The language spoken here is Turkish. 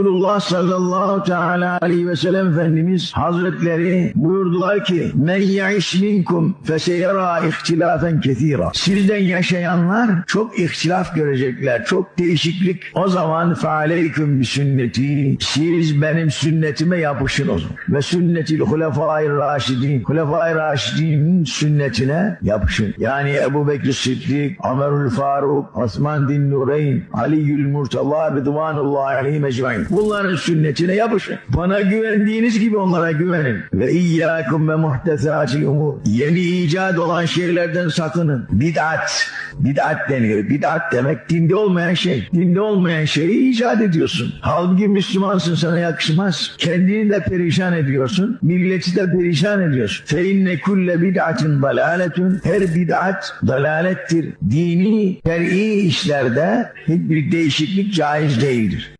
Resulullah sallallahu teala aleyhi ve sellem Efendimiz Hazretleri buyurdular ki men ya'iş minkum feseyara ihtilafen kethira. Sizden yaşayanlar çok ihtilaf görecekler. Çok değişiklik. O zaman fealeyküm bi sünneti. Siz benim sünnetime yapışın o zaman. Ve sünnetil hulefai raşidin. Hulefai raşidinin sünnetine yapışın. Yani Ebu Bekir Sıddık, Ömerül Faruk, Osman Din Nureyn, Ali'ül Murtala, Rıdvanullahi aleyhi mecmain. Bunların sünnetine yapışın. Bana güvendiğiniz gibi onlara güvenin. Ve iyyâkum ve muhtesatil umur. Yeni icat olan şeylerden sakının. Bid'at. Bid'at deniyor. Bid'at demek dinde olmayan şey. Dinde olmayan şeyi icat ediyorsun. Halbuki Müslümansın sana yakışmaz. Kendini de perişan ediyorsun. Milleti de perişan ediyorsun. Fe inne kulle bid'atin dalaletun. Her bid'at dalalettir. Dini, şer'i işlerde hiçbir değişiklik caiz değildir.